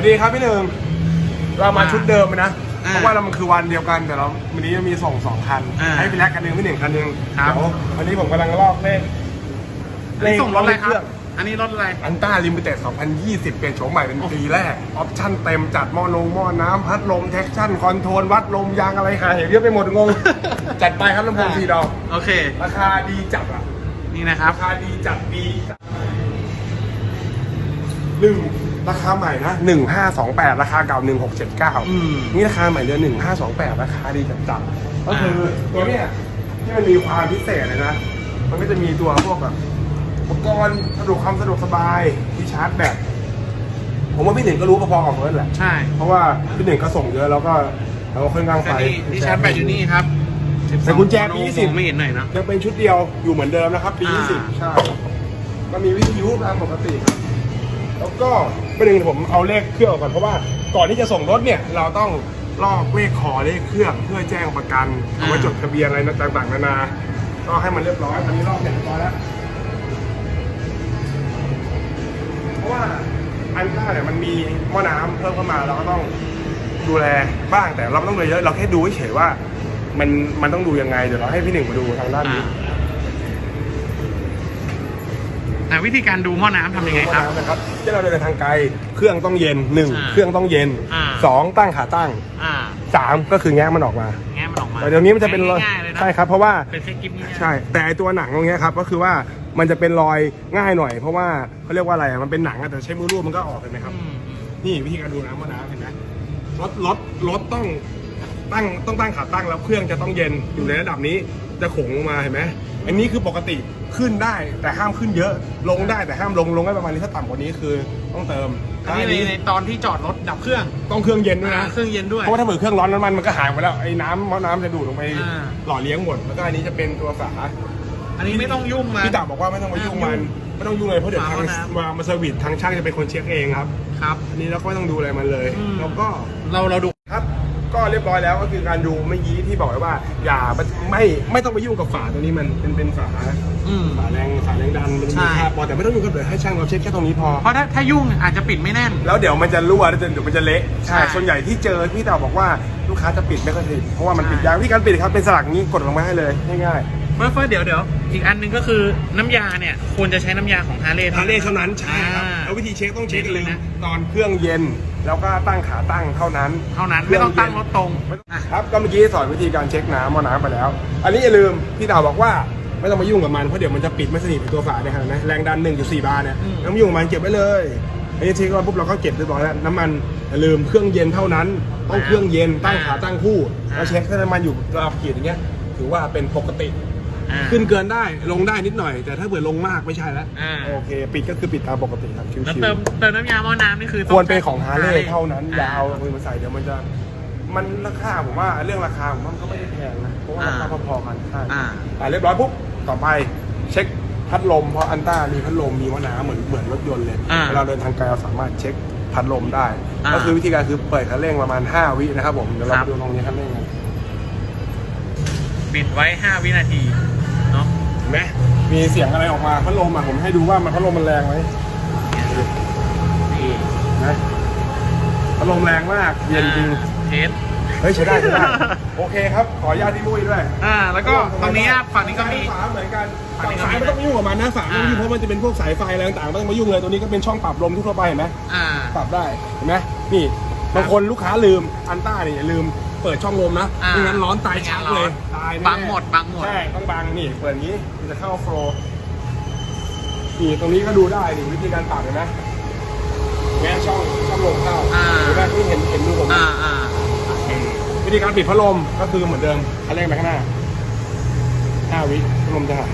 วัสดีครับพี่หนึ่งเรามาชุดเดิมนะ อ่าเพราะว่าเรามันคือวันเดียวกันแต่เราวันนี้มีส่งสองคัน อ่าให้พี่แลกคันหนึ่งพี่หนึ่งคันหนึ่งครับ เดี๋ยววันนี้ผมกำลังลอกเลขอันนี้ส่งรถอะไรคเรื่องรับ อันนี้รถอะไร อันต้าลิมิเต็ด2020 เปลี่ยนโฉมใหม่เป็นปีแรก ออปชั่นเต็มจัดหม้อนงหม้อน้ำพัดลมแท็กชั่น คอนโทรล วัดลมยางอะไรหาเหวเยอะไปหมดงง จัดไปครับลำโพงสีดอก โอเค ราคาดีจัดอะ นี่นะครับ ราคาดีจัดดีจัดหนึ่ง ราคาใหม่นะหนึ่งห้าสองแปดราคาเก่าหนึ่งหกเจ็ดเก้าอืมนี่ราคาใหม่เดือนหนึ่งห้าสองแปดราคาดีจัดจัดก็คือตัวเนี้ยที่มันมีความพิเศษเลยนะ มันก็จะมีตัวพวกแบบอุปกรณ์สะดวกความสะดวกสบายที่ชาร์จแบตผมว่าพี่หนึ่งก็รู้พอๆกับเฟิร์สแหละ ใช่ เพราะว่าพี่หนึ่งก็ส่งเยอะแล้วก็เราก็ค่อนข้างก็ไฟนี่ที่ชาร์จแบตอยู่นี่ครับแต่กุญแจปีม20องไม่เห็นหน่อยเนอะยังเป็นชุดเดียวอยู่เหมือนเดิมนะครับปีอ่า20 ใช่ ก็มีวิทยุตามปกติครับ แล้วก็ประเด็นผมเอาเลขเครื่องก่อนเพราะว่าก่อนที่จะส่งรถเนี่ยเราต้องลอกเลขขอเลขเครื่องเพื่อแจ้งประกันเอาไว้จดทะเบียนอะไรต่างๆนานาก็ให้มันเรียบร้อยตอนนี้ลอกเสร็จเรียบร้อยแล้วเพราะว่าอันต้าเนี่ยมันมีหม้อน้ำเพิ่มเข้ามาเราก็ต้องดูแลบ้างแต่เราไม่ต้องดูเยอะเราแค่ดูเฉยว่า มันมันต้องดูยังไงเดี๋ยวเราให้พี่หนึ่งมาดูทางด้านอ่านี้ อ่าวิธีการดูหม้อน้ำทำยังไงครับหม้อน้ำนะครับที่เราเดินทางไกลเครื่องต้องเย็นหนึ่งอ่าเครื่องต้องเย็นอ่า สองตั้งขาตั้งอ่าสามก็คือแงะมันออกมาแง้มมันออกมาแต่เดี๋ยวนี้มันจะเป็นรอยง่ายๆเลยนะใช่ครับเพราะว่า เป็นเซ็ตกิ๊บง่ายๆ ใช่ แต่ไอตัวหนังตรงเนี้ยครับก็คือว่ามันจะเป็นรอยง่ายหน่อย เพราะว่าเขาเรียกว่าอะไรอะมันเป็นหนังอะแต่ใช้มือรูปมันก็ออกเห็นไหมครับอืมอืมนี่วิธีการดูน้ำมะนาวเห็นไหมรถรถรถต้องตั้งต้องตั้งขาตั้งแล้วเครื่องจะต้องเย็นอยู่ในระดับนี้จะขงลงมาเห็นไหม อันนี้คือปกติขึ้นได้แต่ห้ามขึ้นเยอะ ลงได้แต่ห้ามลงลงได้ประมาณนี้ถ้าต่ำกว่านี้คือต้องเติมอันนี้ในในตอนที่จอดรถดับเครื่องต้องเครื่องเย็นด้วยนะเครื่องเย็นด้วยเพราะว่าถ้าเปิดเครื่องร้อนน้ำมันมันก็หายไปแล้วไอ้น้ำมะน้ำจะดูดลงไปอ่าหล่อเลี้ยงหมดแล้วก็อันนี้จะเป็นตัวฝาอันนี้ไม่ต้องยุ่งมาพี่ตาบอกว่าไม่ต้องมายุ่งมันไม่ต้องยุ่งเลยเพราะเดี๋ยวทางฝาหม้อน้ำมามาเซอร์วิสทางช่างจะเป็นคนเช็คเองครับครับอันนี้เราก็ไม่ต้องดูอะไรมันเลยอืมแล้วก็เราเราดูครับ ก็เรียบร้อยแล้วก็คือการดูเมื่อกี้ที่บอกไว้ว่า อย่าไม่ไม่ต้องไปยุ่งกับฝาตัวนี้มันเป็นเป็นฝาอืม ฝาแรงฝาแรงดันมันใช่มีค่าพอแต่ไม่ต้องยุ่งกับเลยให้ช่างเราเช็คแค่ตรงนี้พอ เพราะถ้าถ้ายุ่งอาจจะปิดไม่แน่น แล้วเดี๋ยวมันจะรั่วแล้วเดี๋ยวมันจะเละใช่ใช่ส่วนใหญ่ที่เจอพี่เต่าบอกว่าลูกค้าจะปิดไม่ค่อยติดเพราะว่ามันใช่ปิดยากวิธีการปิดครับเป็นสลักนี้กดลงมาให้เลยง่ายเฟิร์สเฟิร์สเดี๋ยวเดี๋ยวอีกอันหนึงก็คือน้ำยาเนี่ยควรจะใช้น้ำยาของฮาร์เลย์ ๆทาเล่เท่านั้นใช่ครับอ่าแล้ววิธีเช็คต้องเช็คเช็คเลเลยยนะ ตอนเครื่องเย็น แล้วก็ตั้งขาตั้งเท่านั้นเท่านั้นไม่ต้องตั้งรถตรงไม่ต้องอะครับก็เมื่อกี้สอนวิธีการเช็คน้ำมอน้ำไปแล้ว อันนี้อย่าลืมพี่เต่าบอกว่าไม่ต้องมายุ่งกับมันเพราะเดี๋ยวมันจะปิดไม่สนิทเป็นตัวฝาเนี่ยครับนะแรงดัน 1.4 บาร์เนี่ยอืมไม่ต้องมายุ่งกับมันเก็บไว้เลยอันนี้เช็คว่าปุ๊บเราก็เก็บเรียบร้อยแล้วน้ำมันอย่าลืมเครื่องเย็นเท่านั้นต้องเครื่องเย็นตั้งขาตั้งคู่แล้วเช็คถ้าน้ำมันอยู่ระดับขีดอย่างเงี้ยถือว่าเป็นปกติ อ่า ขึ้นเกินได้ลงได้นิดหน่อย แต่ถ้าเผื่อลงมากไม่ใช่แล้ว อ่าโอเค ปิดก็คือปิดตามปกติครับชิวแล้วๆเติมเติมน้ำยาหม้อน้ำนี่คือควรเป็นของฮาร์เล Harley ย์เท่านั้นอ่อย่าเอามือมาใส่เดี๋ยวมันจะ มันราคาผมว่าเรื่องราคาผมว่ามันก็ไม่ได้แพงนะเพราะว่าราคาพอๆกันใช่อ่า แต่เรียบร้อยปุ๊บต่อไปเช็คพัดลมเพราะอันต้ามีพัดลมมีว่าน้ำเหมือนเหมือนรถยนต์เลยอ่าเวลาเดินทางไกลเราสามารถเช็คพัดลมได้ อ่าก็คือวิธีการคือเปิดคันเร่งประมาณ 5 วินะครับผมเดี๋ยวเราครับ ไปดูตรงนี้คันเร่งกัน ปิดไว้ 5 วินาทีเนาะเห็น ไหมมีเสียงอะไรออกมาพัดลมอะผมให้ดูว่ามันพัดลมมันแรงไหมนี่นะพัดลมแรงมากเย็นจริงเทสเฮ้ยใช้ได้ใช้ได้โอเคครับ ขออนุญาตที่มุ้ยด้วย อ่า แล้วก็ตรงนี้อะฝั่งนี้ก็มีฝาเหมือนกันฝั่ฝั่งงนี้ก็มีซ้ายไม่ต้องยุ่งกับมันนะฝาไม่ต้องยุ่งอ่าเพราะมันจะเป็นพวกสายไฟอะไรต่างๆไม่ต้องมายุ่งเลยตัวนี้ก็เป็นช่องปรับลมทั่วๆไปเห็นไหมอ่าปรับได้เห็นไหมนี่บางคนลูกค้าลืมอันต้าเนี่ยอย่าลืม เปิดช่องลมนะอ่าไม่งั้นร้อนตายชักเลยตายแน่บังหมดบังหมด ใช่ต้องบังนี่เปิดอย่างนี้มันจะเข้าโฟลว์นี่ตรงนี้ก็ดูได้นี่วิธีการปรับเห็นไหมแง่ช่องช่องลมเข้าอ่าเห็นไหมที่เห็นเห็นดูผมไหม อ่าอ่าโอเควิธีการปิดพัดลมก็คือเหมือนเดิมคันเร่งไปข้างหน้าห้าวิพัดลมจะหาย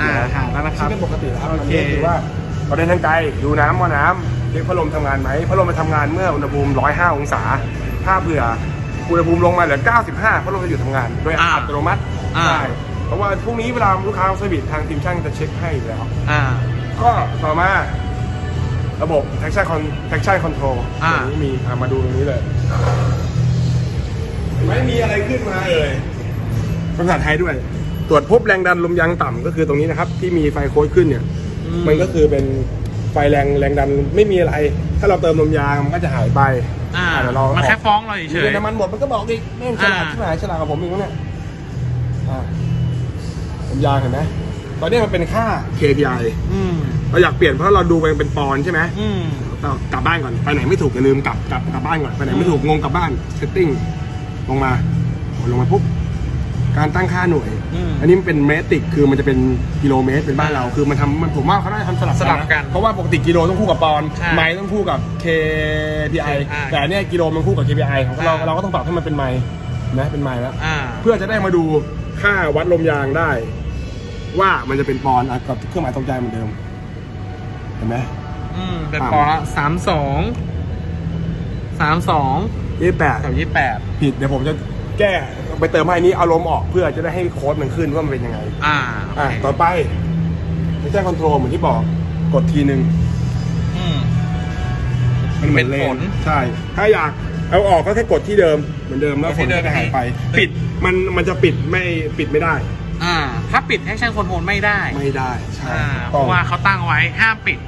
อ่าหาแล้วนะคใช้รับเป็นปกติแล้วครับโอมันเคก็คือว่าเราเดินทางไกลดูน้ำว่าน้ำเช็คพัดลมทำงานไหมพัดลมมันทำงานเมื่ออุณหภูมิ 105 องศา ถ้าเผื่ออุณหภูมิลงมาเหลือ 95พัดลมจะหยุดทำงาน โดยอ่าอัตโนมัติอ่าใช่เพราะว่าพรุ่งนี้เวลาลูกค้าเซอร์วิสทางทีมช่างจะเช็คให้อยู่แล้ว อ่า ก็ต่อมาระบบ traction con traction control อ่า ตรงนี้มีอะมาดูตรงนี้เลยไม่มีอะไรขึ้นมาเลยภาษาไทยด้วย ตรวจพบแรงดันลมยางต่ำก็คือตรงนี้นะครับ ที่มีไฟโค้ดขึ้นเนี่ย มันก็คือเป็น ไฟแรงแรงดันไม่มีอะไร ถ้าเราเติมลมยางมันก็จะหายไปอ่าเดี๋ยวเรามันแค่ฟ้องเราเฉยน้ำมันหมดมันก็บอกอีกไม่ฉลาดอ่าที่ไหนฉลาดกับผมอีกแล้วเนี่ยอ่าลมยางเห็นไหมตอนนี้มันเป็นค่า KPI ๆอืมเราอยากเปลี่ยนเพราะเราดูไปเป็นปอนด์ใช่ไหมอืมเรากลับบ้านก่อนไปไหนไม่ถูกอย่าลืมกลับกลับกลับบ้านก่อนไปไหนไม่ถูกงงกลับบ้านเซตติ้งลงมาลงมาปุ๊บ การตั้งค่าหน่วย อืม อันนี้มันเป็นเมตริกคือมันจะเป็นกิโลเมตรเป็นบ้านเราคือมันทำมันผมว่าเขาน่าจะทำสลับสลับกันะเพราะว่าปกติกิโลต้องคู่กับปอนด์ใช่ไมล์ต้องคู่กับ KPI อ่าแต่อันเนี้ยกิโลมันคู่กับ KPI ของเราอ่า เราก็ต้องปรับให้มันเป็นไมล์นะเป็นไมล์แล้ว อ่า เพื่อจะได้มาดูค่าวัดลมยางได้ ว่ามันจะเป็นปอนด์อะกับเครื่องหมายตรงใจเหมือนเดิมเห็นไหม อืมเป็นอ่าปอละสามสองสามสองยี่แปด กับยี่แปดผิดเดี๋ยวผมจะแก้ ไปเติมให้นี้เอาลมออกเพื่อจะได้ให้โค้ดมันขึ้นว่ามันเป็นยังไง อ่าโออะเคต่อไปในแจ้งคอนโทรลเหมือนที่บอกกดทีหนึ่งอืม มันเหมือนเลเป็นผนลใช่ ถ้าอยากเอาออกก็แค่กดที่เดิมเหมือนเดิมแล้วกดฝที่นเดิก็มจะหายไป นี่ ปิดมันมันจะปิดไม่ปิดไม่ได้ อ่า ถ้าปิดแอคชั่นคอนโทรลไม่ได้ ไม่ได้ใช่อ่า เพต้องราะว่าเขาตั้งไว้ห้ามปิด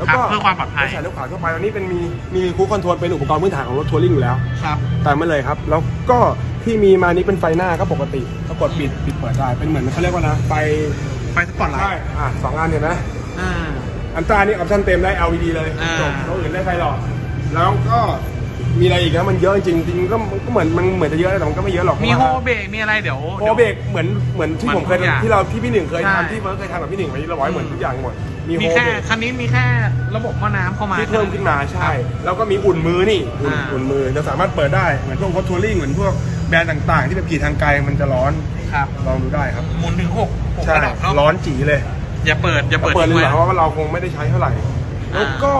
แล้วครับก็เพื่อความปลอดภัย ใส่ลูกขวาทั่วไปตอนนี้เป็นมีมีคูคอนโทรลเป็นอุปกรณ์พื้นฐานของรถทัวริงอยู่แล้ว ครับตามมาเลยครับ แล้วก็ที่มีมานี้เป็นไฟหน้าก็ปกติก็กดปิดปิดเปิดได้เป็นเหมือนเขาเรียกว่านะไฟไฟสปอตไลใช่ท์อะสองอันเห็นไหมอ่า อันต้านี่ออปชั่นเต็มได้ LED เลยอ่า จบตัวอื่นได้ไฟหลอดแล้วก็มีอะไรอีกนะมันเยอะจริงๆจริงๆก็มันก็เหมือนมันเหมือนจะเยอะนะแต่มันก็ไม่เยอะหรอกมีเพโฮราะว่าเบรกมีอะไรเดี๋ยว โฮเบรกเหมือนเหมือนที่เหมือนผมเคยทุกอย่างที่เราที่พี่หนึ่งเคยใช่ ทำที่เฟิร์สเคยทำกับพี่หนึ่งไว้ที่เราไว้เหมือนทุกอย่างหมด มีมีโฮแค่เบรกคันนี้มีแค่ระบบหม้อน้ำเข้ามา ที่เพิ่มขึ้นมาใช่ แล้วก็มีอุ่นมือนี่อุ่นอ่า อุ่นมือจะสามารถเปิดได้เหมือนพวกรถทัวริงเหมือนพวกแบรนด์ต่างๆ ที่เป็นขี่ทางไกลมันจะร้อนครับลองดูได้ครับหมุนถึงหกหกใช่ระดับเนาะร้อนจีเลยอย่าเปิดอย่าเปิดเปิดเลยทิ้งเหรไว้อเพราะว่าเราคงไม่ได้ใช้เท่าไหร่ อ่า แล้วก็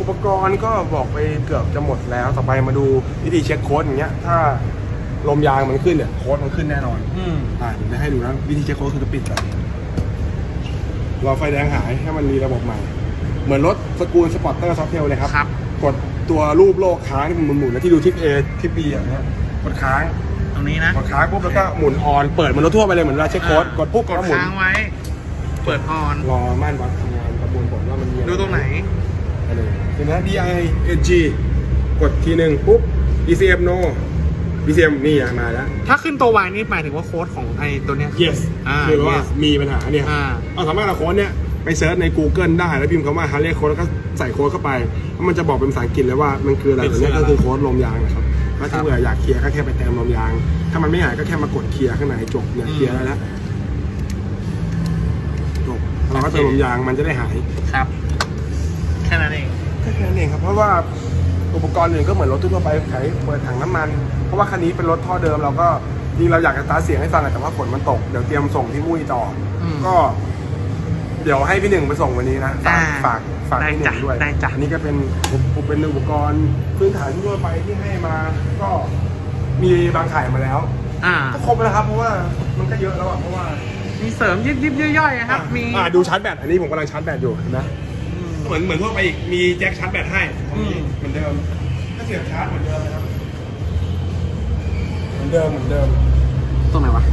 อุปกรณ์ก็บอกไปเกือบจะหมดแล้วต่อไปมาดูวิธีเช็คโค้ดอย่างเงี้ย ถ้าลมยางมันขึ้นเนี่ยโค้ดมันขึ้นแน่นอน อืม อ่าเดี๋ยวจะให้ดูนะวิธีเช็คโค้ดคือจะปิดก่อน รอไฟแดงหายให้มันมีระบบใหม่ เหมือนรถสกูลสปอร์เตอร์ซอฟเทลเลยครับ ครับ กดตัวรูปโลกค้างที่มันหมุนๆแล้วที่ดูทิป A ทิป B อย่างเงี้ยกดค้างตรงนี้นะกดค้างปุ๊บแล้วก็หมุนออนเปิดเหมือนรถทั่วไปเลยเหมือนเวลาเช็คโค้ดกดปุ๊บกดก็หมุนค้างไว้ เปิดออน รอม่านวัดทำงานประมวลผลว่ามันมีอะดูตรงไหนไปเลยเห็นไหม DI NG กดทีหนึ่งปุ๊บ DCM no DCM นี่อะมาแล้ว ถ้าขึ้นตัววายนี่หมายถึงว่าโค้ดของไอ้ตัวเนี้ย yes อ่าคือว่า yes มีปัญหาเนี่ยอ่า เอาสามารถเอาโค้ดเนี่ยไปเซิร์ชใน Google ได้แล้วพิมพ์คำว่า Harley Code แล้วก็ใส่โค้ดเข้าไปแล้วมันจะบอกเป็นภาษาอังกฤษเลยว่ามันคืออะไรเป็นตัวเนี้ยคือก็อะไรคือโค้ดลมยางนะครับแล้วถ้าเผื่ออยากเคลียร์ก็แค่ไปเติมลมยาง ถ้ามันไม่หายก็แค่มากดเคลียร์ข้างในจบเนี่ยเคลียร์ได้แล้วจบเราก็เติมลมยางมันจะได้หาย ครับ แค่นั้นเอง แค่นั้นเองครับเพราะว่า อุปกรณ์อื่นก็เหมือนรถทั่วไปไขเปิดถังน้ำมัน เพราะว่าคันนี้เป็นรถท่อเดิมเราก็จริงเราอยากจะสตาร์ทเสียงให้ฟังแต่ว่าฝนมันตกเดี๋ยวเตรียมส่งที่มุ้ยต่ออม ก็ เดี๋ยวให้พี่หนึ่งไปส่งวันนี้นะฝากอ่าฝากฝากได้พี่หนึ่จ้ะงด้วยได้จ้ะ อันนี้ก็เป็นอุปเป็นอุปกรณ์พื้นฐานทั่วไปที่ให้มา ก็มีบางขายมาแล้วอ่า ก็ครบแล้วครับเพราะว่ามันก็เยอะแล้วอะเพราะว่ามีเสริมยิบยิบย่อยๆอะครับ มี อ่าดูชาร์จแบตอันนี้ผมกำลังชาร์จแบตอยู่เห็นไหมอืม เหมือนเหมือนทั่วไปอีกมีแจ็คชาร์จแบตให้อืมเหมือนเดิมก็เสียบชาร์จเหมือนเดิมนะครับเหมือนเดิมเหมือนเดิมตรงไหนวะ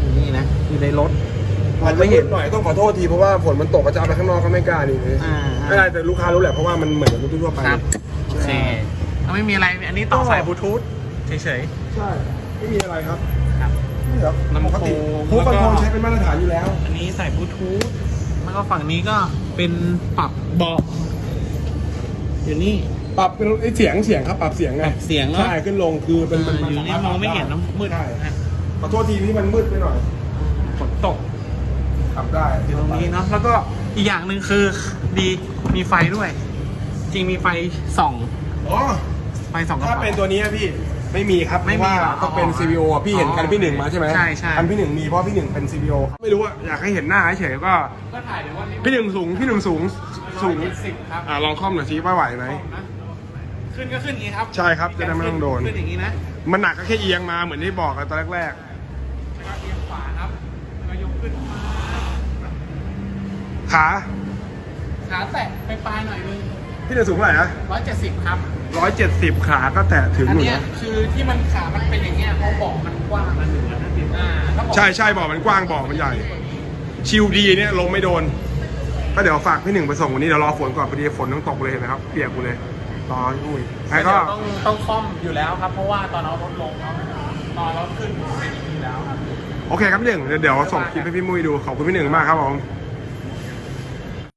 อยู่นี่นะอยู่ในรถ อาจจะมืดหน่อยต้องขอโทษทีเพราะว่าฝนมันตกก็จะเอาไปข้างนอกก็ไม่กล้านี่อ่า ไม่ได้แต่ลูกค้ารู้แหละเพราะว่ามันเหมือนกับรถทั่วไปครับโอเคเอาไม่มีอะไรอันนี้ต่อสายบลูทูธเฉย ใช่ไม่มีอะไรครับๆ ครับนี่ครับลำโพงปกติแล้วก็ผู้คอนโทรลใช้เป็นมาตรฐานอยู่แล้ว อันนี้ใส่บลูทูธแล้วก็ฝั่งนี้ก็ เป็นปรับเบาะอยู่นี่ ปรับเป็นไอ้เสียงเสียงครับปรับเสียงไงปรับเสียงเนอะ ใช่ขึ้นลงคือเป็นเป็นอ่าอยู่นี่มองไม่เห็นน้ำมืดใช่นะขอโทษทีที่มันมืดไปหน่อยฝนตกปรับได้อยู่ตรงนี้เนาะแล้วก็อีกอย่างหนึ่งคือดีมีไฟด้วย จริงมีไฟส่องอ๋อไฟส่องกระถ้าเป๋าเป็นตัวนี้พี่ ไม่มีครับไม่มีเพราะว่าเหรอต้องเป็นอ๋อ CVO อะพี่เห็นคันพี่หนึ่งมาใช่ไหมใช่ใช่ คันพี่หนึ่งมีเพราะพี่หนึ่งเป็น CVO ไม่รู้อะอยากให้เห็นหน้าเฉยๆก็ก็ถ่ายเดี๋ยววันนี้พี่หนึ่งสูงพี่หนึ่งสูงสูงสิบครับอ่าลองคล่อมหน่อยสิว่าไหวไหม ขึ้นก็ขึ้นอย่างนี้ครับใช่ครับจะได้ไม่ต้องโดน ขึ้นอย่างนี้นะมันหนักก็แค่เอียงมาเหมือนที่บอกกันตอนแรกแล้วก็เอียงขวาครับแล้วก็ยกขึ้นมาๆขาขาแตะไปปลายหน่อยนึงพี่หนึ่งสูงเท่าไหร่นะร้อยเจ็ดสิบครับ ร้อยเจ็ดสิบขาก็แตะถึงอันอยู่เนี้ยนะคือที่มันขา มันเป็นอย่างเงี้ยเพราะเบอกมันกว้างมันหนึ่งนะอ่าถ้าบอกใช่ใช่บอกมันกว้างบอกมันใหญ่ ชิวดีเนี่ยลงไม่โดน ก็เดี๋ยวฝากพี่หนึ่งไปส่งวันนี้เดี๋ยวรอฝนก่อนพอดีฝนต้องตกเลยเห็นไหมครับ เปียกกูเลยรอพี่มุ้ยแต่แล้วก็ เดี๋ยวต้องต้องคล่อมอยู่แล้วครับ เพราะว่าตอนเอารถลงเนาะตอนรถขึ้นเป็นอย่างนี้อยู่แล้วครับ โอเคครับพี่หนึ่งเดี๋ยวเดี๋ยวส่งคลิปให้พี่มุ้ยดู ขอบคุณพี่หนึ่งมากครับผม